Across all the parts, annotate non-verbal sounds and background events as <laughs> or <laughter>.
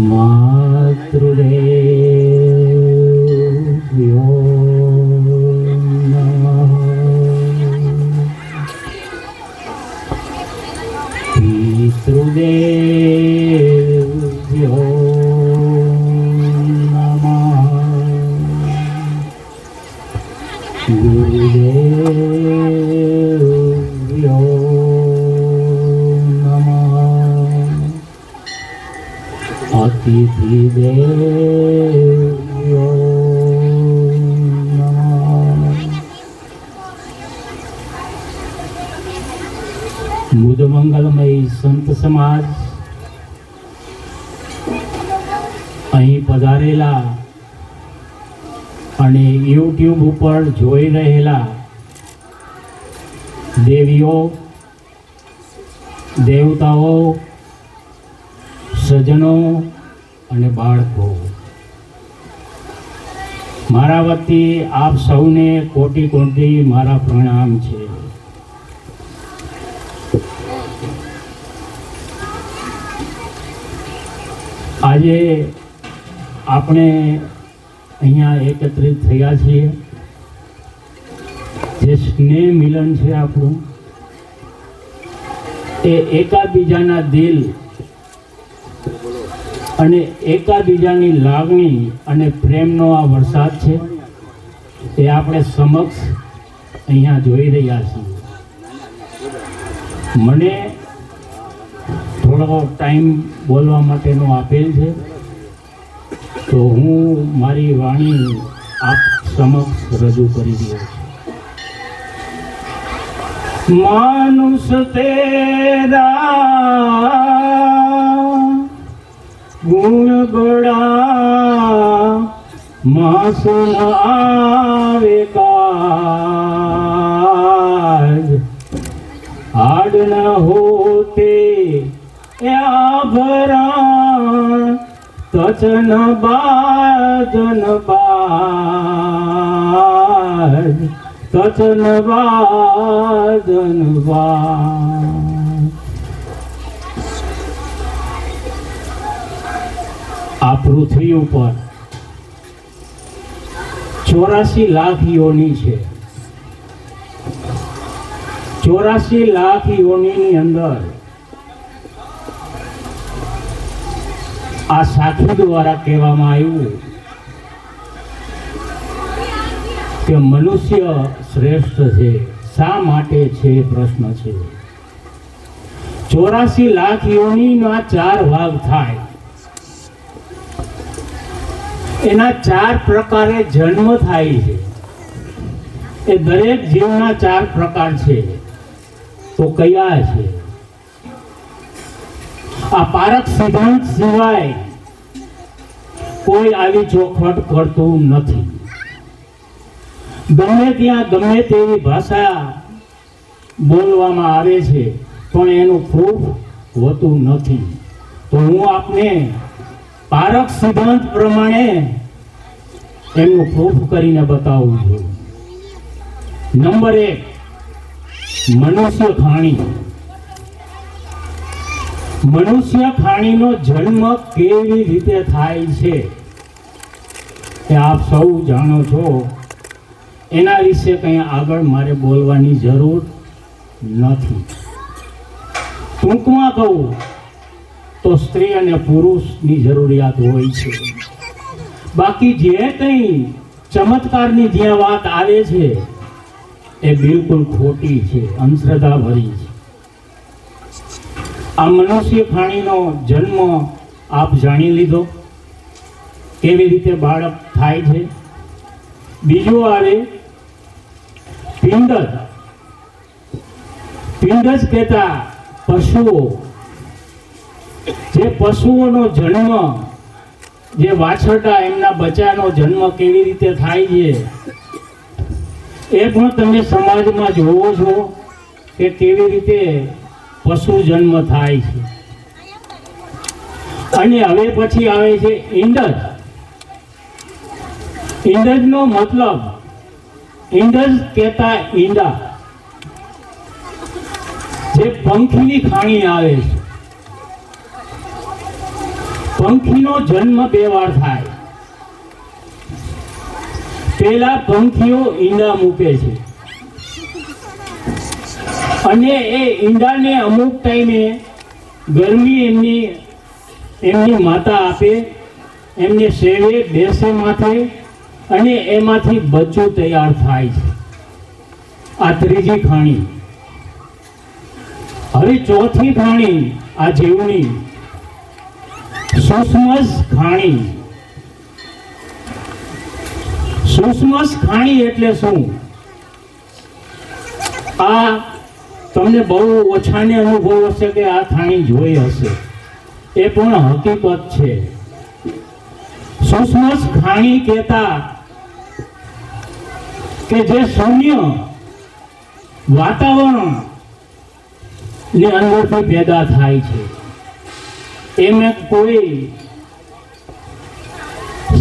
માતૃદેવ્યો <laughs> અતિથિ બુદ્ધ મંગલમય સંત સમાજ અહીં પધારેલા અને યુટ્યુબ ઉપર જોઈ રહેલા દેવીઓ દેવતાઓ સજ્જનો અને બાળકો મારા વતી આપ સૌને કોટી કોટી મારા પ્રણામ છે. આજે આપણે અહીંયા એકત્રિત થયા છીએ. જે સ્નેહ મિલન છે આપણું, એ એકાબીજાના દિલ અને એકાબીજાની લાગણી અને પ્રેમનો આ વરસાદ છે, તે આપણે સમક્ષ અહીંયા જોઈ રહ્યા છીએ. મને થોડો ટાઈમ બોલવા માટેનો આપેલ છે, તો હું મારી વાણી આપ સમક્ષ રજૂ કરી રહ્યો છું. માનુષ તેરા ગુણ બડા માસ આવે કાજ. હાડ ન હોતે આભરણ તચન બાજન બાજ તચન બાજન બાજ. આ પૃથ્વી ઉપર ચોરાસી લાખ યોની છે. ચોરાસી લાખ યોનીની અંદર આ સાખી દ્વારા કહેવામાં આવ્યું કે મનુષ્ય શ્રેષ્ઠ છે. શા માટે છે પ્રશ્ન છે. ચોરાસી લાખ યોનીના ચાર ભાગ થાય. એના ચાર પ્રકારે જન્મ થાય છે. એ દરેક જીવના ચાર પ્રકાર છે. તો કયા છે? આ પારક સિદ્ધાંત સિવાય કોઈ આવી ચોખવટ કરતું નથી. ગમે ત્યાં ગમે તેવી ભાષા બોલવામાં આવે છે, પણ એનું પ્રૂફ હોતું નથી. તો હું આપને પારક સિદ્ધાંત પ્રમાણે એનું પ્રૂફ કરીને બતાવવું જોઈએ નંબર એક, મનુષ્ય ખાણી. મનુષ્ય ખાણીનો જન્મ કેવી રીતે થાય છે એ આપ સૌ જાણો છો. એના વિશે કંઈ આગળ મારે બોલવાની જરૂર નથી. ટૂંકમાં કહું તો સ્ત્રી અને પુરુષની જરૂરિયાત હોય છે. બાકી જે કંઈ ચમત્કારની જ્યાં વાત આવે છે, એ બિલકુલ ખોટી છે અંધશ્રદ્ધા ભરી છે. આ મનુષ્ય ખાણીનો જન્મ આપ જાણી લીધો? કેવી રીતે બાળક થાય છે? બીજું આવે પિંડજ પિંડજ કહેતા પશુઓ જે પશુઓનો જન્મ, જે વાછરડા એમના બચ્ચાનો જન્મ કેવી રીતે થાય છે, એ પણ તમે સમાજમાં જોવો છો કે કેવી રીતે પશુ જન્મ થાય છે. અને હવે પછી આવે છે ઈંડજ. ઈંડજનો મતલબ ઈંડસ કહેતા ઈંડા. જે પંખીની ખાણી આવે છે. પંખીનો જન્મ બે વાર થાય. પેલા પંખીઓ ઈંડા મૂકે છે. અને એ ઈંડાને અમુક ટાઈમે ગરમી એમની એમની માતા આપે, એમને સેવે, બેસે માથે અને એમાંથી બચ્ચું તૈયાર થાય છે. આ ત્રીજી ખાણી. હવે ચોથી ખાણી, આ જીવની સુસ્મસ ખાણી. સુષ્મસ ખાણી એટલે શું? આ તમને બહુ ઓછાને અનુભવ હશે કે આ થાણી જોઈ હશે. એ પણ હકીકત છે. સુષ્મસ ખાણી કહેતા કે જે શૂન્ય વાતાવરણની અંદરથી પેદા થાય છે. એમાં કોઈ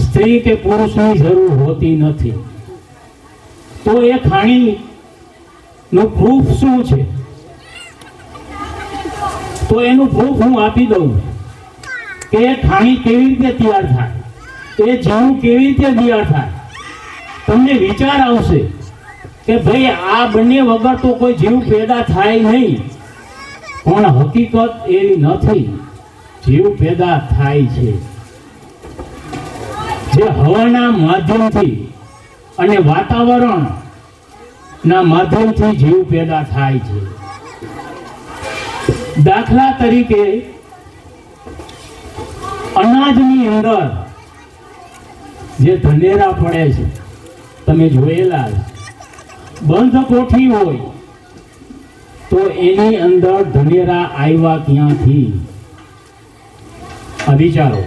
સ્ત્રી કે પુરુષની જરૂર હોતી નથી. તો એ ખાણી નું પ્રૂફ શું છે? તો એનું પ્રૂફ હું આપી દઉં કે એ ખાણી કેવી રીતે તૈયાર થાય? એ જીવું કેવી રીતે તૈયાર થાય? તમને વિચાર આવશે કે ભાઈ આ બંને વગર તો કોઈ જીવ પેદા થાય નહીં. પણ હકીકત એવી નથી. જીવ પેદા થાય છે. જે હવાના માધ્યમથી અને વાતાવરણ ના માધ્યમથી જીવ પેદા થાય છે. દાખલા તરીકે અનાજની અંદર જે ધનેરા પડે છે, તમે જોયેલા બંધ કોઠી હોય તો એની અંદર ધનેરા આવ્યા ક્યાંથી? આ વિચારો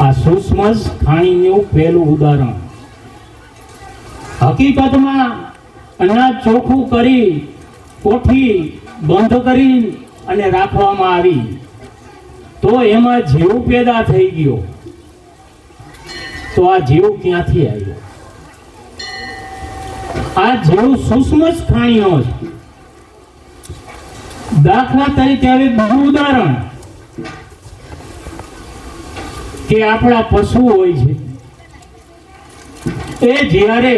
આ સૂક્ષ્મ ખાણીનું પહેલું ઉદાહરણ. હકીકતમાં અનાજ ચોખ્ખું કરી, કોઠી બંધ કરી અને રાખવામાં આવી. તો એમાં જીવ પેદા થઈ ગયો. તો આ જીવ ક્યાંથી આવ્યો? આ જીવ સૂક્ષ્મ જ. ખાણીઓ છે દાખલા તરીકે હવે બીજું ઉદાહરણ. કે આપણા પશુ હોય છે. એ જ્યારે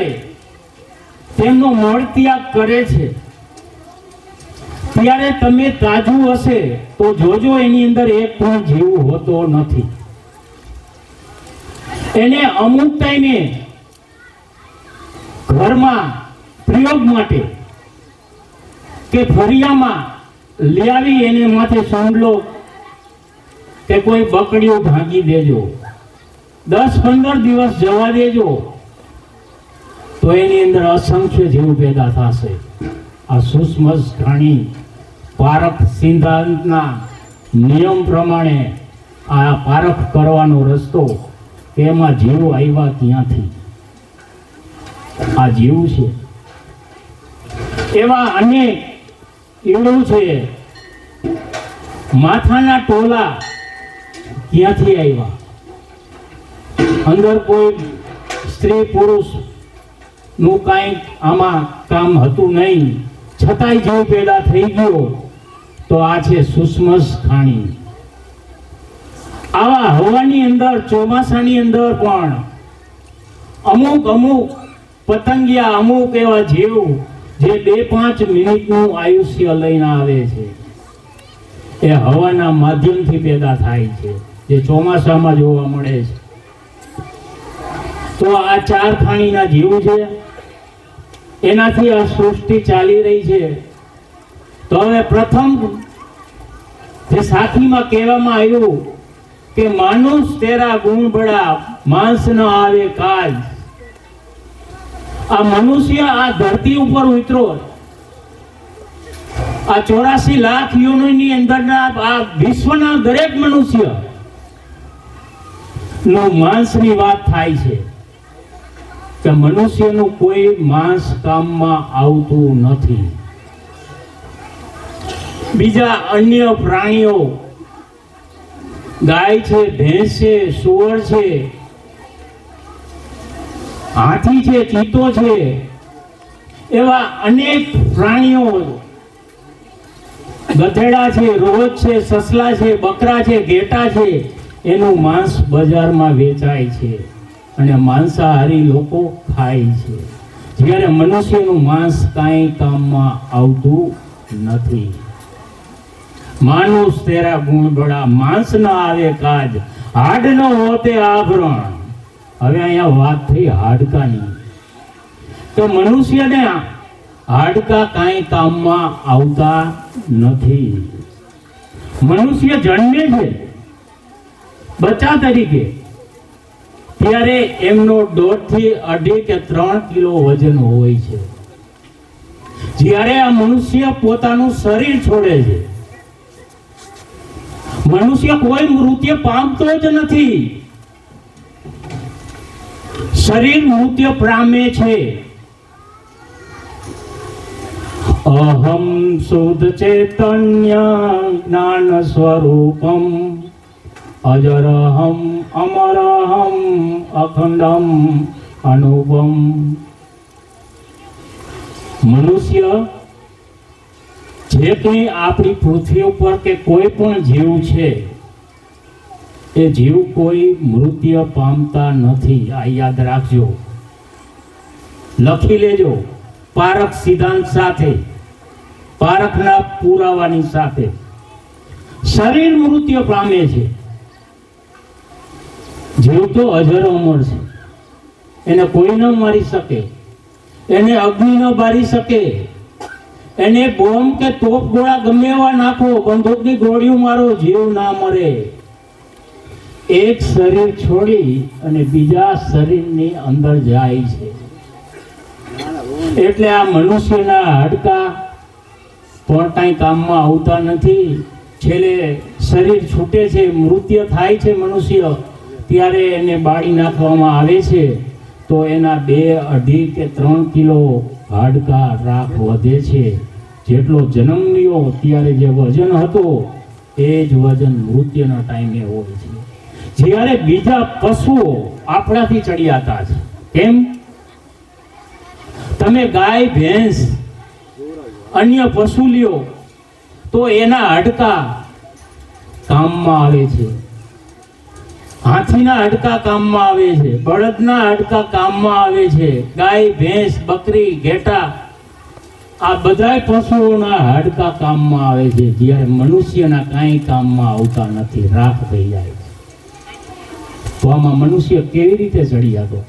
તેમનો મળત્યાગ કરે છે, ત્યારે તમે તાજું હશે તો જોજો એની અંદર એક પણ જીવ હોતો નથી. એને અમુક ટાઈમે ઘરમાં પ્રયોગ માટે કે ફરિયામાં લઈ આવી એને માથે સોંડલો કે કોઈ બકડીઓ ભાંગી દેજો. દસ પંદર દિવસ જવા દેજો. તો એની અંદર અસંખ્ય જીવ પેદા થશે. આ સૂક્ષ્મ ઘાણી પારખ સિદ્ધાંતના નિયમ પ્રમાણે આ પારખ કરવાનો રસ્તો એમાં જીવ આવ્યા ક્યાંથી? આ જીવ છે. એવા અનેક એવું છે. માથાના ટોલા ક્યાંથી આવ્યા? અંદર કોઈ સ્ત્રી પુરુષનું કાંઈ આમાં કામ હતું નહીં. છતાંય જીવ પેદા થઈ ગયો તો આ છે સુસ્મસ ખાણી. આવા હવાની અંદર, ચોમાસાની અંદર પણ અમુક અમુક પતંગિયા અમુક એવા જીવ જે બે પાંચ મિનિટનું આયુષ્ય લઈને આવે છે. એ હવાના માધ્યમથી પેદા થાય છે. જે ચોમાસામાં જોવા મળે છે. તો આ ચાર ખાણીના જીવ છે. એનાથી આ સૃષ્ટિ ચાલી રહી છે. તો હવે પ્રથમ જે સાથીમાં કહેવામાં આવ્યું કે માનુષ તેરા ગુણ બડા માંસ ન આવે કાજ આ મનુષ્ય આ ધરતી ઉપર ઉતરો. આ ચોરાસી લાખ યોનિની અંદરના આ વિશ્વના દરેક મનુષ્ય નું માંસની વાત થાય છે કે મનુષ્યનું કોઈ માંસ કામમાં આવતું નથી. બીજા અન્ય પ્રાણીઓ ગાય છે, ભેંસ છે, સુવર છે, હાથી છે, ચીતો છે, એવા અનેક પ્રાણીઓ ગધેડા છે, રોજ છે, સસલા છે, બકરા છે, ઘેટા છે એનું માંસ બજારમાં વેચાય છે અને માંસાહારી લોકો ખાય છે. જ્યારે મનુષ્યનું માંસ કાંઈ કામમાં આવતું નથી. માનુષ તેરા ગુણ બળા માંસ ન આવે કાજ, હાડ ન હોતે આભરણ હવે અહીંયા વાત થઈ હાડકાની. તો મનુષ્યને હાડકા કાંઈ કામમાં આવતા નથી. મનુષ્ય જન્મે છે. બચ્ચા તરીકે. ત્યારે એમનો દોઢથી અઢી કે ત્રણ કિલો વજન હોય છે. જ્યારે આ મનુષ્ય પોતાનું શરીર છોડે છે. મનુષ્ય કોઈ મૃત્યુ પામતો જ નથી. શરીર મૃત્યુ પામે છે. અહમ શુદ્ધ ચૈતન્ય જ્ઞાન સ્વરૂપમ. અજરહમ અમરહમ અખંડમ અનુપમ મનુષ્ય જે કંઈ આપણી પૃથ્વી ઉપર કે કોઈ પણ જીવ છે, એ જીવ કોઈ મૃત્યુ પામતા નથી. આ યાદ રાખજો. લખી લેજો પારક સિદ્ધાંત સાથે, પારકના પુરાવાની સાથે. શરીર મૃત્યુ પામે છે. જીવ તો અજર અમર છે એને કોઈ ન મારી શકે. એને અગ્નિ ન બારી શકે. એને બોમ્બ કે તોપ ગોળા ગમે એવા નાખો, બંદૂકની ગોળીઓ મારો જીવ ના મરે. એક શરીર છોડી અને બીજા શરીરની અંદર જાય છે. એટલે આ મનુષ્યના હાડકા પણ કાંઈ કામમાં આવતા નથી. છેલ્લે શરીર છૂટે છે, મૃત્યુ થાય છે મનુષ્ય. ત્યારે એને બાળી નાખવામાં આવે છે, તો એના બે અઢી કે ત્રણ કિલો હાડકા રાખ વધે છે. જેટલો જન્મ લ્યો, ત્યારે જે વજન હતો, એ જ વજન મૃત્યુના ટાઈમે હોય છે. જ્યારે બીજા પશુઓ આપણાથી ચડિયાતા છે કેમ? તમે ગાય, ભેંસ, અન્ય પશુ લ્યો, તો એના હાડકા કામમાં આવે છે. હાથીના હાડકા કામમાં આવે છે, બળદના હાડકા કામમાં આવે છે, ગાય, ભેંસ, બકરી, ઘેટા, આ બધાય પશુઓના હાડકા કામમાં આવે છે, જ્યારે મનુષ્યના કાંઈ કામમાં આવતા નથી, રાખ થઈ જાય છે. તો આમાં મનુષ્ય કેવી રીતે ચડી હતો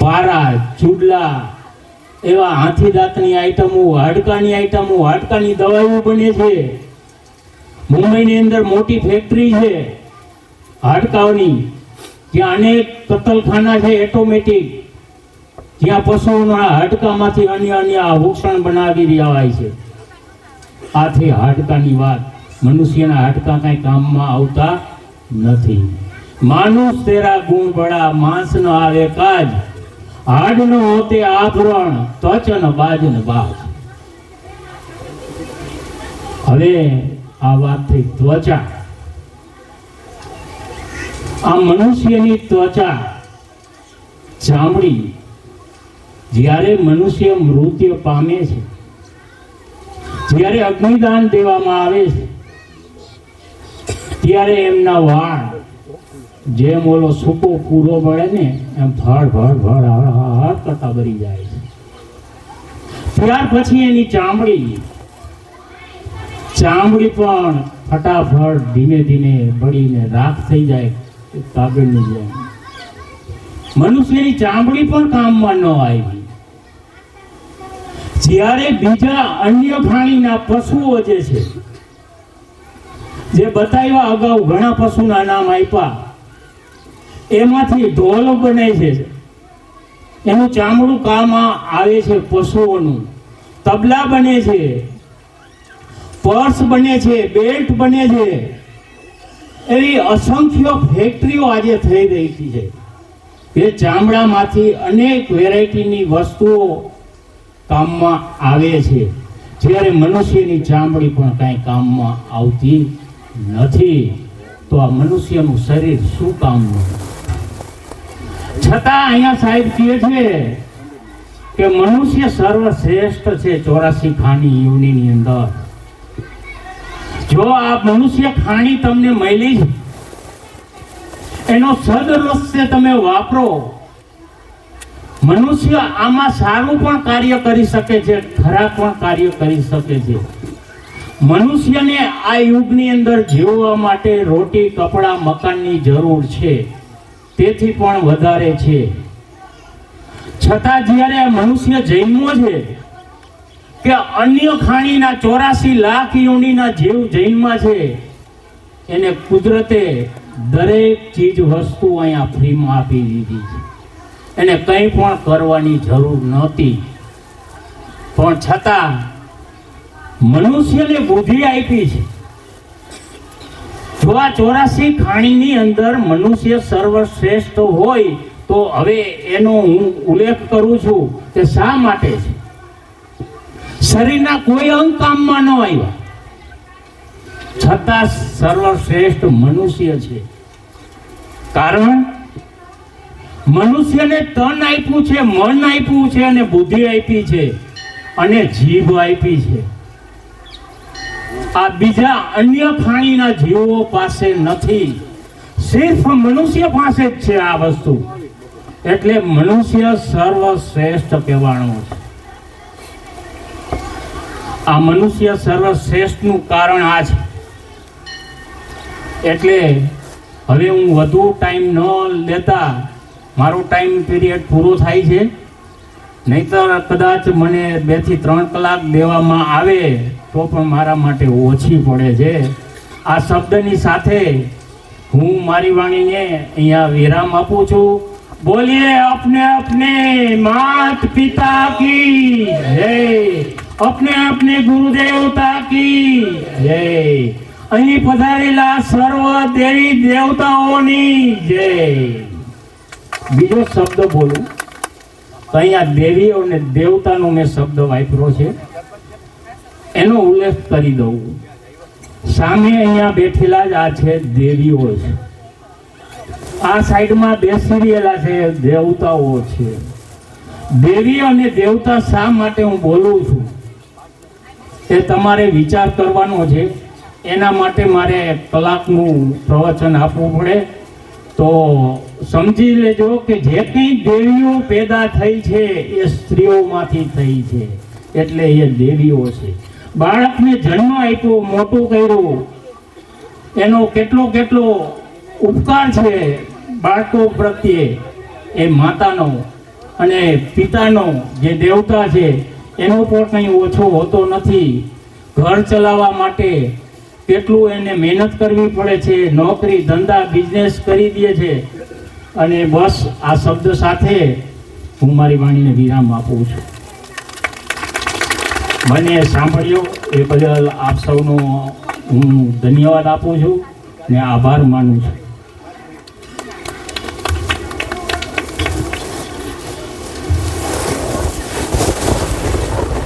પારા, ચૂડલા, એવા હાથી દાંતની આઈટમો, હાડકાની આઈટમો, હાડકાની દવાઈઓ બને છે. મુંબઈની અંદર મોટી ફેક્ટરી છે, હાડકાઓની, ત્યાં અનેક કતલખાના છે એટોમેટિક જ્યાં પશુઓના હાડકામાંથી અન્ય અન્ય આભૂષણ બનાવી રહ્યા હોય છે. આથી હાડકાની વાત મનુષ્યના હાડકા કાંઈ કામમાં આવતા નથી. માનુષ તેરા ગુણ બળા માંસ ન આવે કાજ. હાડ ન હોતે આભરણ, ત્વચન બાજન બાજ. હવે આ વાત ત્વચા. આ મનુષ્યની ત્વચા ચામડી. જ્યારે મનુષ્ય મૃત્યુ પામે છે, જ્યારે અગ્નિદાન દેવામાં આવે છે, ત્યારે એમના વાળ જેમ ઓલો સૂકો પૂરો પડે ને, એમ ફળ ફળ ફળ હળ હળ કરતા ભરી જાય છે. ત્યાર પછી એની ચામડી ચામડી પણ ફટાફટ ધીમે ધીમે બળીને રાખ થઈ જાય કાગળની જેમ. મનુષ્યની ચામડી પણ કામમાં ન આવી. જ્યારે બીજા અન્ય પ્રાણીના પશુઓ જે છે, જે બતાવ્યા અગાઉ ઘણા પશુના નામ આપ્યા, એમાંથી ઢોલ બને છે. એનું ચામડું કામ આવે છે પશુઓનું. તબલા બને છે. પર્સ બને છે, બેલ્ટ બને છે. એવી અસંખ્ય ફેક્ટરીઓ આજે થઈ રહી છે. એ ચામડામાંથી અનેક વેરાયટીની વસ્તુઓ કામમાં આવે છે. જ્યારે મનુષ્યની ચામડી પણ કાંઈ કામમાં આવતી નથી, તો આ મનુષ્યનું શરીર શું કામનું છતાં અહીંયા સાહેબ કહે છે કે મનુષ્ય સર્વશ્રેષ્ઠ છે ચોરાસી ખાની યુનિની અંદર. જો આ મનુષ્ય ખાણી તમને મળી એનો સદરસ્ય તમે વાપરો. મનુષ્ય આમાં સારું પણ કાર્ય કરી શકે છે, ખરાબ પણ કાર્ય કરી શકે છે. મનુષ્યને આ યુગની અંદર જીવવા માટે રોટી, કપડાં, મકાનની જરૂર છે. તેથી પણ વધારે છે. છતાં જ્યારે મનુષ્ય જન્મો છે કે અન્ય ખાણીના ચોરાસી લાખ યોનીના જીવ જૈનમાં છે. એને કુદરતે દરેક ચીજ વસ્તુ અહીંયા ફ્રીમાં આપી દીધી છે. એને કંઈ પણ કરવાની જરૂર નહોતી. પણ છતાં મનુષ્યને બુદ્ધિ આપી છે. જો આ ચોરાસી ખાણીની અંદર મનુષ્ય સર્વશ્રેષ્ઠ હોય, તો હવે એનો હું ઉલ્લેખ કરું છું કે શા માટે છે? શરીરના કોઈ અંગ કામમાં ન આવ્યા. છતાં સર્વશ્રેષ્ઠ મનુષ્ય છે. કારણ મનુષ્યને તન આપ્યું છે, મન આપ્યું છે અને બુદ્ધિ આપી છે અને જીભ આપી છે. આ બીજા અન્ય ખાણીના જીવો પાસે નથી. સિર્ફ મનુષ્ય પાસે જ છે આ વસ્તુ. એટલે મનુષ્ય સર્વશ્રેષ્ઠ કહેવાનો છે. આ મનુષ્ય સર્વશ્રેષ્ઠનું કારણ આ છે. એટલે હવે હું વધુ ટાઈમ ન લેતા મારો ટાઈમ પીરિયડ પૂરો થાય છે. નહીતર કદાચ મને બેથી ત્રણ કલાક દેવામાં આવે તો પણ મારા માટે ઓછી પડે છે. આ શબ્દની સાથે હું મારી વાણીને અહીંયા વિરામ આપું છું. બોલીએ અપને અપને માત પિતા કી જય. अपने अपने गुरुदेवता की જય અહીં પધારેલા સર્વ દેવી દેવતાઓની જય બીજો શબ્દ બોલું તો અહીંયા દેવી અને દેવતાનો મેં શબ્દ વાપર્યો છે એનો ઉલ્લેખ કરી દઉં સામે અહીંયા બેઠેલા જ આ છે દેવીઓ છે આ સાઈડમાં બેસી રહેલા છે દેવતાઓ છે દેવી અને દેવતા શા માટે હું બોલું છું એ તમારે વિચાર કરવાનો છે, એના માટે મારે કલાકનું પ્રવચન આપવું પડે. તો સમજી લેજો કે જે કંઈ દેવીઓ પેદા થઈ છે, એ સ્ત્રીઓમાંથી થઈ છે. એટલે એ દેવીઓ છે. બાળકને જન્મ આપ્યો, મોટું કર્યું. એનો કેટલો કેટલો ઉપકાર છે બાળકો પ્રત્યે. એ માતાનો અને પિતાનો જે દેવતા છે એનો પણ કંઈ ઓછો હોતો નથી. ઘર ચલાવવા માટે કેટલું એને મહેનત કરવી પડે છે, નોકરી, ધંધા બિઝનેસ કરી દે છે. અને બસ આ શબ્દ સાથે હું મારી વાણીને વિરામ આપું છું. મને સાંભળ્યો એ બદલ આપ સૌનો હું ધન્યવાદ આપું છું ને આભાર માનું છું.